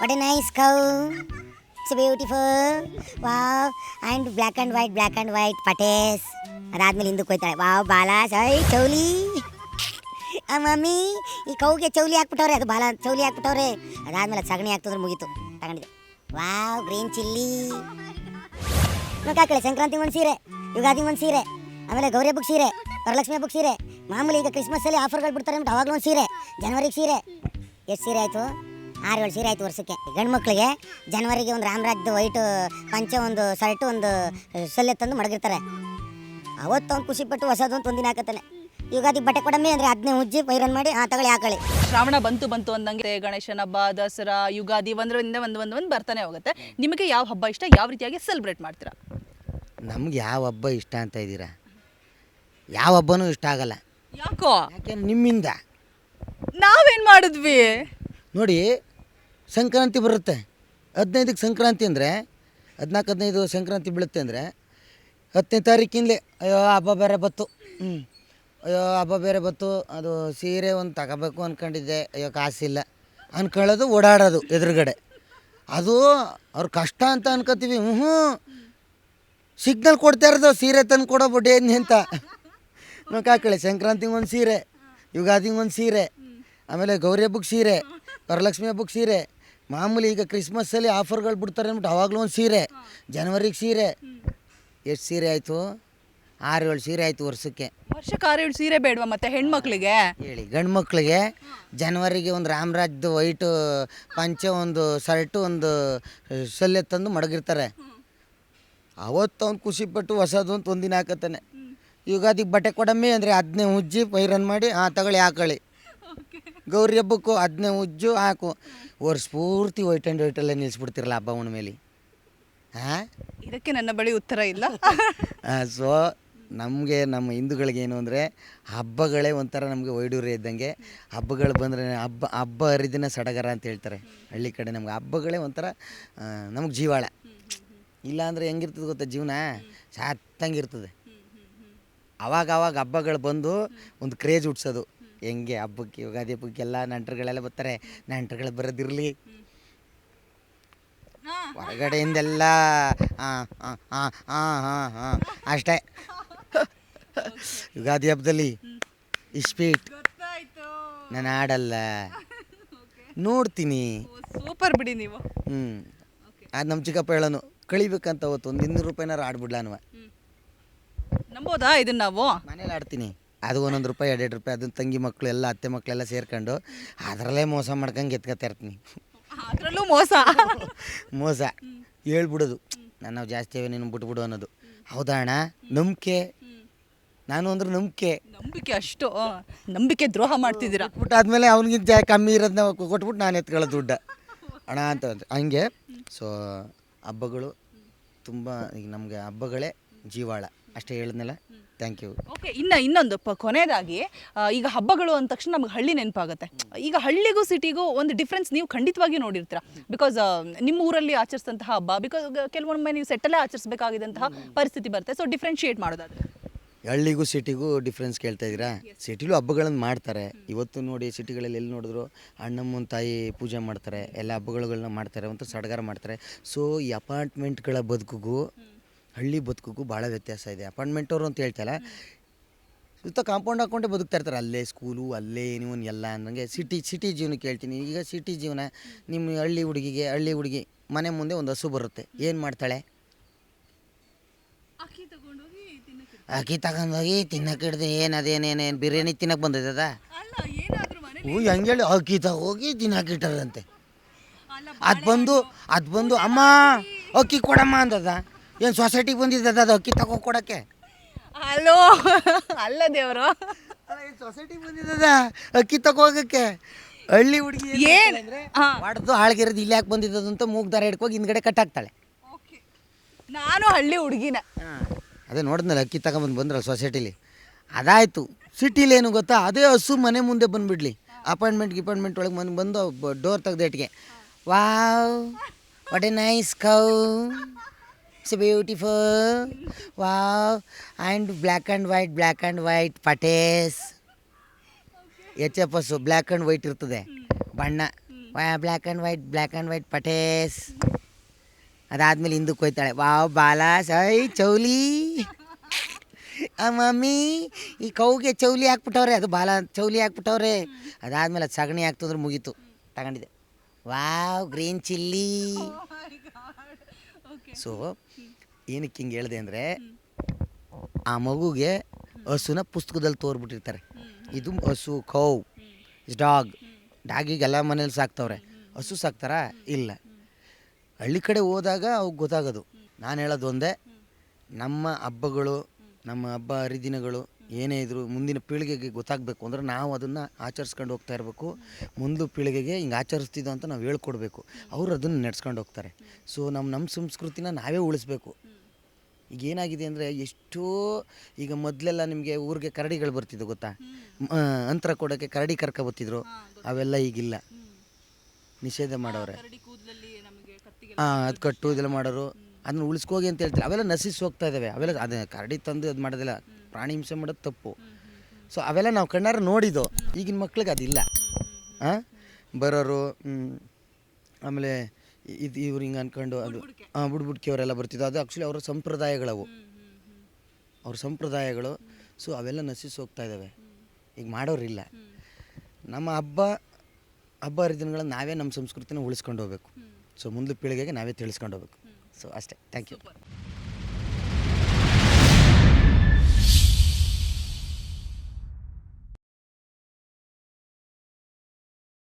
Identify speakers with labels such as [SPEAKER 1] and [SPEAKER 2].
[SPEAKER 1] What a nice cow it's beautiful wow and black and white black and white patches ಅದಾದ್ಮೇಲೆ ಹಿಂದಕ್ಕೆ ಹೋಯ್ತಾಳೆ. Wow ಬಾಲ, ಸೈ, ಚೌಲಿ. ಆ, mummy, ಈ ಕೌಗೆ ಚೌಲಿ ಹಾಕ್ಬಿಟ್ಟವ್ರೆ. ಅದು ಬಾಲ, ಚೌಲಿ ಹಾಕ್ಬಿಟ್ಟವ್ರೆ. ಅದಾದ್ಮೇಲೆ ಅದು ಸಗಣಿ ಹಾಕ್ತಿದ್ರೆ, ಮುಗೀತು. ತಗೊಂಡಿದ್ದೆ. ವಾವ್ ಗ್ರೀನ್ ಚಿಲ್ಲಿ ನೋಡಾಕಳೆ ಸಂಕ್ರಾಂತಿ ಒಂದು ಸೀರೆ, ಯುಗಾದಿ ಒಂದು ಸೀರೆ, ಆಮೇಲೆ ಗೌರಿ ಹಬ್ಬಕ್ಕೆ ಸೀರೆ, ವರಲಕ್ಷ್ಮಿ ಹಬ್ಬಕ್ಕೆ ಸೀರೆ. ಮಾಮೂಲಿ ಈಗ ಕ್ರಿಸ್ಮಸ್ಸಲ್ಲಿ ಆಫರ್ಗಳು ಬಿಡ್ತಾರೆ ಅಂದ್ಬಿಟ್ಟು ಅವಾಗಲೂ ಒಂದು ಸೀರೆ ಜನವರಿಗೆ ಸೀರೆ. ಎಷ್ಟು ಸೀರೆ ಆಯಿತು? ಆರು ಏಳು ಸೀರೆ ಆಯ್ತು ವರ್ಷಕ್ಕೆ. ಗಂಡು ಮಕ್ಕಳಿಗೆ ಜನವರಿಗೆ ಒಂದು ರಾಮರಾಜ್ದು ವೈಟ್ ಪಂಚ ಒಂದು ಶರ್ಟ್ ಒಂದು ಸೊಲ್ಲೆ ತಂದು ಮಡಗಿರ್ತಾರೆ. ಅವತ್ತು ಅವ್ನು ಖುಷಿಪಟ್ಟು ಹೊಸದು ಅಂತ ಒಂದಿನ ಹಾಕತ್ತಾನೆ. ಯುಗಾದಿ ಬಟ್ಟೆ ಕೊಡಮ್ಮಿ ಅಂದರೆ ಅದನ್ನೇ ಉಜ್ಜಿ ಪೈರನ್ ಮಾಡಿ ಆ ತಗೊಳ್ಳಿ ಹಾಕೊಳ್ಳಿ
[SPEAKER 2] ಶ್ರಾವಣ ಬಂತು ಬಂತು ಅಂದಂಗೆ ಗಣೇಶನ ಹಬ್ಬ ದಸರಾ ಯುಗಾದಿ ಒಂದರಿಂದ ಒಂದು ಒಂದು ಒಂದು ಬರ್ತಾನೆ ಹೋಗುತ್ತೆ. ನಿಮಗೆ ಯಾವ ಹಬ್ಬ ಇಷ್ಟ? ಯಾವ ರೀತಿಯಾಗಿ ಸೆಲೆಬ್ರೇಟ್ ಮಾಡ್ತೀರಾ?
[SPEAKER 3] ನಮ್ಗೆ ಯಾವ ಹಬ್ಬ ಇಷ್ಟ ಅಂತ ಇದ್ದೀರಾ? ಯಾವ ಹಬ್ಬನೂ ಇಷ್ಟ ಆಗಲ್ಲ.
[SPEAKER 2] ಯಾಕೋ?
[SPEAKER 3] ಯಾಕೆ ನಿಮ್ಮಿಂದ?
[SPEAKER 2] ನಾವೇನ್ ಮಾಡಿದ್ವಿ?
[SPEAKER 3] ನೋಡಿ, ಸಂಕ್ರಾಂತಿ ಬರುತ್ತೆ. ಹದಿನೈದಕ್ಕೆ ಸಂಕ್ರಾಂತಿ ಅಂದರೆ, ಹದಿನಾಲ್ಕು, ಹದಿನೈದು ಸಂಕ್ರಾಂತಿ ಬೀಳುತ್ತೆ ಅಂದರೆ, ಹತ್ತನೇ ತಾರೀಕಿಂದಲೇ, ಅಯ್ಯೋ, ಹಬ್ಬ ಬೇರೆ ಬತ್ತು ಅಯ್ಯೋ, ಹಬ್ಬ ಬೇರೆ ಬತ್ತು ಅದು ಸೀರೆ ಒಂದು ತಗೋಬೇಕು ಅಂದ್ಕೊಂಡಿದ್ದೆ ಅಯ್ಯೋ, ಕಾಸಿಲ್ಲ. ಅಂದ್ಕೊಳ್ಳೋದು ಓಡಾಡೋದು ಎದುರುಗಡೆ. ಅದು ಅವ್ರ ಕಷ್ಟ ಅಂತ ಅನ್ಕೋತೀವಿ. ಹ್ಞೂ ಸಿಗ್ನಲ್ ಕೊಡ್ತಾ ಇರೋದು, ಸೀರೆ ತಂದು ಕೊಡೋ ಬಡ್ಡಿ ಅಂತ. ನೋಕಾಕಳಿ ಸಂಕ್ರಾಂತಿಗೆ ಒಂದು ಸೀರೆ, ಯುಗಾದಿಗೆ ಒಂದು ಸೀರೆ, ಆಮೇಲೆ ಗೌರಿ ಹಬ್ಬಕ್ಕೆ ಸೀರೆ ವರಲಕ್ಷ್ಮಿ ಹಬ್ಬಕ್ಕೆ ಸೀರೆ. ಮಾಮೂಲಿ ಈಗ ಕ್ರಿಸ್ಮಸ್ಸಲ್ಲಿ ಆಫರ್ಗಳು ಬಿಡ್ತಾರೆ ಅಂದ್ಬಿಟ್ಟು ಅವಾಗಲೂ ಒಂದು ಸೀರೆ. ಜನವರಿಗೆ ಸೀರೆ. ಎಷ್ಟು ಸೀರೆ ಆಯಿತು? ಆರು ಏಳು ಸೀರೆ ಆಯಿತು ವರ್ಷಕ್ಕೆ.
[SPEAKER 2] ವರ್ಷಕ್ಕೆ ಆರೇಳು ಸೀರೆ ಬೇಡವಾ ಮತ್ತೆ ಹೆಣ್ಮಕ್ಳಿಗೆ?
[SPEAKER 3] ಹೇಳಿ ಗಂಡು ಮಕ್ಕಳಿಗೆ ಜನವರಿಗೆ ಒಂದು ರಾಮರಾಜ್ದು ವೈಟು ಪಂಚೆ ಒಂದು ಶರ್ಟು ಒಂದು ಸೊಲ್ಲೆ ತಂದು ಮಡಗಿರ್ತಾರೆ. ಅವತ್ತು ಅವ್ನು ಖುಷಿಪಟ್ಟು ಹೊಸದು ಅಂತ ಒಂದಿನ ಹಾಕತ್ತಾನೆ. ಯುಗಾದಿಗೆ ಬಟ್ಟೆ ಕೊಡಮ್ಮಿ ಅಂದರೆ ಅದನ್ನೇ ಉಜ್ಜಿ ಪೈರನ್ ಮಾಡಿ ಹಾಂ ತಗೊಳ್ಳಿ ಹಾಕೊಳ್ಳಿ ಗೌರಿ ಹಬ್ಬಕ್ಕೂ ಅದನ್ನೇ ಉಜ್ಜು ಹಾಕು. ವರ್ಷ ಪೂರ್ತಿ ವೈಟ್ ಆ್ಯಂಡ್ ವೈಟಲ್ಲೇ ನಿಲ್ಲಿಸ್ಬಿಡ್ತಿರಲ್ಲ ಹಬ್ಬ ಹುಣ್ಣಿಮೆಲಿ ಹಾಂ
[SPEAKER 2] ಇದಕ್ಕೆ ನನ್ನ ಬಳಿ ಉತ್ತರ ಇಲ್ಲ.
[SPEAKER 3] ಸೊ ನಮಗೆ ನಮ್ಮ ಹಿಂದೂಗಳಿಗೆ ಏನು ಅಂದರೆ ಹಬ್ಬಗಳೇ ಒಂಥರ ನಮಗೆ ವೈಡೂರ್ಯ ಇದ್ದಂಗೆ. ಹಬ್ಬಗಳು ಬಂದರೆ ಹಬ್ಬ ಹಬ್ಬ ಹರಿದಿನ ಸಡಗರ ಅಂತ ಹೇಳ್ತಾರೆ ಹಳ್ಳಿ ಕಡೆ ನಮ್ಗೆ. ಹಬ್ಬಗಳೇ ಒಂಥರ ನಮಗೆ ಜೀವಾಳ. ಇಲ್ಲಾಂದರೆ ಹೆಂಗಿರ್ತದೆ ಗೊತ್ತಾ ಜೀವನ? ಸಾತ್ತಂಗಿರ್ತದೆ ಅವಾಗ ಅವಾಗ ಹಬ್ಬಗಳು ಬಂದು ಒಂದು ಕ್ರೇಜ್ ಹುಟ್ಸೋದು. ಹೆಂಗೆ ಹಬ್ಬಕ್ಕೆ ಯುಗಾದಿ ಹಬ್ಬಕ್ಕೆ ಎಲ್ಲ ನೆಂಟರುಗಳೆಲ್ಲ ಬರ್ತಾರೆ. ನೆಂಟರುಗಳು ಬರೋದಿರಲಿ. ಹೊರಗಡೆಯಿಂದೆಲ್ಲ ಹಾಂ ಹಾಂ ಹಾಂ ಹಾಂ. ಹಾಂ ಹಾಂ ಅಷ್ಟೇ. ಯುಗಾದಿ ಹಬ್ಬದಲ್ಲಿ ಇಸ್ಪೀಟ್. ನಾನು ಆಡಲ್ಲ ನೋಡ್ತೀನಿ.
[SPEAKER 2] ಸೂಪರ್ ಬಿಡಿ ನೀವು.
[SPEAKER 3] ಹ್ಞೂ ಅದು ನಮ್ಮ ಚಿಕ್ಕಪ್ಪ ಹೇಳೋನು ಕಳಿಬೇಕಂತ ಅವತ್ತು ಒಂದು ಇನ್ನೂರು ರೂಪಾಯಿನಾರು ಆಡ್ಬಿಡ್ಲ ಅನ್ವ.
[SPEAKER 2] ನಂಬೋದಾ ಇದನ್ನ ನಾವು?
[SPEAKER 3] ಮನೇಲಿ ಆಡ್ತೀನಿ ಅದು ಒಂದೊಂದು ರೂಪಾಯಿ ಎರಡು ಎರಡು ರೂಪಾಯಿ ಅದನ್ನ ತಂಗಿ ಮಕ್ಕಳು ಎಲ್ಲ ಅತ್ತೆ ಮಕ್ಕಳೆಲ್ಲ ಸೇರ್ಕೊಂಡು ಅದರಲ್ಲೇ ಮೋಸ ಮಾಡ್ಕೊಂಡು ಎತ್ಕೊತಾ ಇರ್ತೀನಿ.
[SPEAKER 2] ಅದರಲ್ಲೂ ಮೋಸ?
[SPEAKER 3] ಮೋಸ. ಹೇಳ್ಬಿಡೋದು. ನಾನು ನಾವು ಜಾಸ್ತಿ ಅವೆ ನೀನು ಬಿಟ್ಬಿಡು ಅನ್ನೋದು. ಹೌದಾ ಅಣ್ಣ? ನಂಬಿಕೆ? ನಾನು ಅಂದ್ರೆ ನಂಬಿಕೆ.
[SPEAKER 2] ನಂಬಿಕೆ ಅಷ್ಟು. ಆ, ನಂಬಿಕೆ ದ್ರೋಹ ಮಾಡ್ತಿದ್ದೀರಾ?
[SPEAKER 3] ಆದಮೇಲೆ ಅವ್ನಿಗಿಂತ ಕಮ್ಮಿ ಇರೋದನ್ನ ಕೊಟ್ಬಿಟ್ಟು ನಾನು ಎತ್ಕೊಳ್ಳೋ ದುಡ್ಡ. ಅಣ್ಣ ಅಂತ. ಹಂಗೆ. ಸೊ ಹಬ್ಬಗಳು ತುಂಬ ಈಗ ನಮಗೆ ಹಬ್ಬಗಳೇ ಜೀವಾಳ. ಅಷ್ಟೇ ಹೇಳಿದ್ನಲ್ಲ? ಥ್ಯಾಂಕ್ ಯು
[SPEAKER 2] ಓಕೆ ಇನ್ನು ಇನ್ನೊಂದು ಪ ಕೊನೆಯದಾಗಿ ಆ, ಈಗ ಹಬ್ಬಗಳು ಅಂದ ತಕ್ಷಣ ನಮ್ಗೆ ಹಳ್ಳಿ ನೆನಪಾಗುತ್ತೆ. ಈಗ ಹಳ್ಳಿಗೂ ಸಿಟಿಗೂ ಒಂದು ಡಿಫ್ರೆನ್ಸ್ ನೀವು ಖಂಡಿತವಾಗಿ ನೋಡಿರ್ತೀರ. ಬಿಕಾಸ್ ನಿಮ್ಮ ಊರಲ್ಲಿ ಆಚರಿಸಿದಂತಹ ಹಬ್ಬ ಬಿಕಾಸ್ ಕೆಲವೊಮ್ಮೆ ನೀವು ಸೆಟ್ಟಲ್ಲೇ ಆಚರಿಸಬೇಕಾಗಿದ್ದಂತಹ ಪರಿಸ್ಥಿತಿ ಬರುತ್ತೆ. ಸೊ ಡಿಫ್ರೆನ್ಶಿಯೇಟ್ ಮಾಡೋದಾದ್ರೆ.
[SPEAKER 3] ಹಳ್ಳಿಗೂ ಸಿಟಿಗೂ ಡಿಫ್ರೆನ್ಸ್ ಕೇಳ್ತಾ ಇದ್ದೀರಾ? ಸಿಟಿಲೂ ಹಬ್ಬಗಳನ್ನು ಮಾಡ್ತಾರೆ. ಇವತ್ತು ನೋಡಿ ಸಿಟಿಗಳಲ್ಲಿ ಎಲ್ಲಿ ನೋಡಿದ್ರು ಅಣ್ಣಮ್ಮನ ತಾಯಿ ಪೂಜೆ ಮಾಡ್ತಾರೆ ಎಲ್ಲ ಹಬ್ಬಗಳನ್ನ ಮಾಡ್ತಾರೆ ಒಂಥರ ಸಡಗರ ಮಾಡ್ತಾರೆ. ಸೊ ಈ ಅಪಾರ್ಟ್ಮೆಂಟ್ಗಳ ಬದುಕಿಗೂ ಹಳ್ಳಿ ಬದುಕಿಗೂ ಭಾಳ ವ್ಯತ್ಯಾಸ ಇದೆ. ಅಪಾರ್ಟ್ಮೆಂಟ್ ಅವರು ಅಂತ ಹೇಳ್ತಾರೆ ಸುತ್ತ ಕಾಂಪೌಂಡ್ ಹಾಕ್ಕೊಂಡೆ ಬದುಕ್ತಾ ಇರ್ತಾರೆ. ಅಲ್ಲೇ ಸ್ಕೂಲು ಅಲ್ಲೇ ನೀವು ಎಲ್ಲ ಅಂದಂಗೆ ಸಿಟಿ ಸಿಟಿ ಜೀವನಕ್ಕೆ ಹೇಳ್ತೀನಿ. ಈಗ ಸಿಟಿ ಜೀವನ ನಿಮ್ಮ ಹಳ್ಳಿ ಹುಡುಗಿಗೆ ಹಳ್ಳಿ ಹುಡುಗಿ ಮನೆ ಮುಂದೆ ಒಂದು ಹಸು ಬರುತ್ತೆ. ಏನು ಮಾಡ್ತಾಳೆ? ಅಕ್ಕಿ ತಗೊಂಡೋಗಿ ತಿನ್ನಕ್ಕೆ ಹಿಡ್ದು ಏನು ಅದೇನೇನೇನು ಬಿರಿಯಾನಿ ತಿನ್ನಕ್ಕೆ ಬಂದದ ಹ್ಞೂ ಹೆಂಗೆ ಹೇಳಿ ಅಕ್ಕಿ ತಗೋಗಿ ತಿನ್ನಕ್ಕೆ ಇಟ್ಟಾರಂತೆ. ಅದು ಬಂದು ಅದು ಬಂದು ಅಮ್ಮ ಅಕ್ಕಿ ಕೊಡಮ್ಮ ಅಂದದ. ಏನು ಸೊಸೈಟಿಗೆ ಬಂದಿದ್ದದ ಅದು ಅಕ್ಕಿ ತಗೋ ಕೊಡಕ್ಕೆ?
[SPEAKER 2] ಹಲೋ ಅಲ್ಲ ದೇವರು.
[SPEAKER 3] ಸೊಸೈಟಿಗೆ ಬಂದಿದ್ದದ ಅಕ್ಕಿ ತಗೋಗಕ್ಕೆ? ಹಳ್ಳಿ ಹುಡುಗಿ
[SPEAKER 2] ಏನ್? ಹಾ.
[SPEAKER 3] ಹೊಡೆದು ಹಾಳ್ಗಿರೋದು ಇಲ್ಲಿ ಯಾಕೆ ಬಂದಿದ್ದದು ಅಂತ ಮೂಗ್ ದಾರ ಹಿಡ್ಕೋಗಿ ಹಿಂದ್ಗಡೆ ಕಟ್ಟಾಕ್ತಾಳೆ
[SPEAKER 2] ನಾನು ಹಳ್ಳಿ ಹುಡುಗಿನ.
[SPEAKER 3] ಅದೇ ನೋಡಿದ್ನಲ್ಲ ಅಕ್ಕಿ ತಗೊಂಬಂದು ಬಂದ್ರಲ್ಲ ಸೊಸೈಟಿಲಿ ಅದಾಯಿತು. ಸಿಟಿಲಿ ಏನು ಗೊತ್ತಾ ಅದೇ ಹಸು ಮನೆ ಮುಂದೆ ಬಂದುಬಿಡ್ಲಿ. ಅಪಾಯಿಂಟ್ಮೆಂಟ್ ಗಿಪಾಯಿಂಟ್ಮೆಂಟ್ ಒಳಗೆ ಬಂದು ಬಂದು door ತೆಗ್ದೇಟ್ಗೆ wow what a nice cow it's beautiful wow and black and white black and white patches H F S black and white ಇರ್ತದೆ. ಬಣ್ಣ. Black and white black and white patches ಅದಾದ್ಮೇಲೆ ಹಿಂದಕ್ಕೆ ಹೋಯ್ತಾಳೆ wow, ಬಾಲ ಸೈ ಚೌಲಿ. ಆ, mummy, ಈ ಕೌಗೆ ಚೌಲಿ ಹಾಕ್ಬಿಟ್ಟವ್ರೆ, ಅದು ಬಾಲ ಚೌಲಿ ಹಾಕ್ಬಿಟ್ಟವ್ರೆ. ಅದಾದ್ಮೇಲೆ ಅದು ಸಗಣಿ ಹಾಕ್ತಂದ್ರೆ ಮುಗೀತು. ತಗೊಂಡಿದ್ದೆ. Wow, green chilli. ಸೊ ಏನಕ್ಕೆ ಹಿಂಗೆ ಹೇಳಿದೆ ಅಂದರೆ, ಆ ಮಗುಗೆ ಹಸುನ ಪುಸ್ತಕದಲ್ಲಿ ತೋರ್ಬಿಟ್ಟಿರ್ತಾರೆ. ಇದು ಹಸು, ಕೌ ಇಸ್ ಡಾಗ್ ಡಾಗಿಗೆ ಎಲ್ಲ ಮನೇಲಿ ಸಾಕ್ತವ್ರೆ. ಹಸು ಸಾಕ್ತಾರಾ? ಇಲ್ಲ. ಹಳ್ಳಿ ಕಡೆ ಹೋದಾಗ ಅವ್ಗೆ ಗೊತ್ತಾಗೋದು. ನಾನು ಹೇಳೋದು ಒಂದೇ, ನಮ್ಮ ಹಬ್ಬಗಳು, ನಮ್ಮ ಹಬ್ಬ ಹರಿದಿನಗಳು ಏನೇ ಇದ್ದರೂ ಮುಂದಿನ ಪೀಳಿಗೆಗೆ ಗೊತ್ತಾಗಬೇಕು. ಅಂದ್ರೆ ನಾವು ಅದನ್ನು ಆಚರಿಸ್ಕೊಂಡು ಹೋಗ್ತಾ ಇರಬೇಕು. ಮುಂದು ಪೀಳಿಗೆಗೆ ಹಿಂಗೆ ಆಚರಿಸ್ತಿದ್ದು ಅಂತ ನಾವು ಹೇಳ್ಕೊಡ್ಬೇಕು. ಅವರು ಅದನ್ನು ನಡ್ಸ್ಕೊಂಡು ಹೋಗ್ತಾರೆ. ಸೊ ನಮ್ಮ ನಮ್ಮ ಸಂಸ್ಕೃತಿನ ನಾವೇ ಉಳಿಸ್ಬೇಕು. ಈಗ ಏನಾಗಿದೆ ಅಂದರೆ ಎಷ್ಟೋ ಈಗ ಮೊದಲೆಲ್ಲ ನಿಮಗೆ ಊರಿಗೆ ಕರಡಿಗಳು ಬರ್ತಿದ್ದು ಗೊತ್ತಾ? ಅಂತರ ಕೊಡೋಕ್ಕೆ ಕರಡಿ ಕರ್ಕ ಬರ್ತಿದ್ರು. ಅವೆಲ್ಲ ಈಗಿಲ್ಲ. ನಿಷೇಧ ಮಾಡವ್ರೆ ಹಾಂ ಅದು ಕಟ್ಟು ಇದೆಲ್ಲ ಮಾಡೋರು. ಅದನ್ನ ಉಳಿಸ್ಕೋಗಿ ಅಂತ ಹೇಳ್ತಾರೆ? ಅವೆಲ್ಲ ನಶಿಸಿ ಹೋಗ್ತಾ ಇದ್ದಾವೆ ಅವೆಲ್ಲ ಅದು ಕರಡಿ ತಂದು ಅದು ಮಾಡೋದಿಲ್ಲ. ಪ್ರಾಣಿ ಹಿಂಸೆ ಮಾಡೋದು ತಪ್ಪು. ಸೊ ಅವೆಲ್ಲ ನಾವು ಕಣ್ಣಾರ ನೋಡಿದ್ದು. ಈಗಿನ ಮಕ್ಳಿಗೆ ಅದಿಲ್ಲ. ಹಾಂ ಬರೋರು ಆಮೇಲೆ ಇದು ಇವ್ರು ಹಿಂಗೆ ಅನ್ಕೊಂಡು ಅದು ಹಾಂ ಬುಡ್ಬುಡ್ಕಿ ಅವರೆಲ್ಲ ಬರ್ತಿದ್ದು. ಅದು ಆ್ಯಕ್ಚುಲಿ ಅವರ ಸಂಪ್ರದಾಯಗಳವು. ಅವ್ರ ಸಂಪ್ರದಾಯಗಳು. ಸೊ ಅವೆಲ್ಲ ನಶಿಸಿ ಹೋಗ್ತಾ ಇದ್ದಾವೆ. ಈಗ ಮಾಡೋರಿಲ್ಲ ನಮ್ಮ ಹಬ್ಬ ಹಬ್ಬ ಹರಿದಿನಗಳನ್ನು ನಾವೇ ನಮ್ಮ ಸಂಸ್ಕೃತಿನ ಉಳಿಸ್ಕೊಂಡು ಹೋಗ್ಬೇಕು. ಸೊ ಮುಂದೆ ಪೀಳಿಗೆಗೆ ನಾವೇ ತಿಳಿಸ್ಕೊಂಡು ಹೋಗ್ಬೇಕು. ಸೊ ಅಷ್ಟೇ. Thank you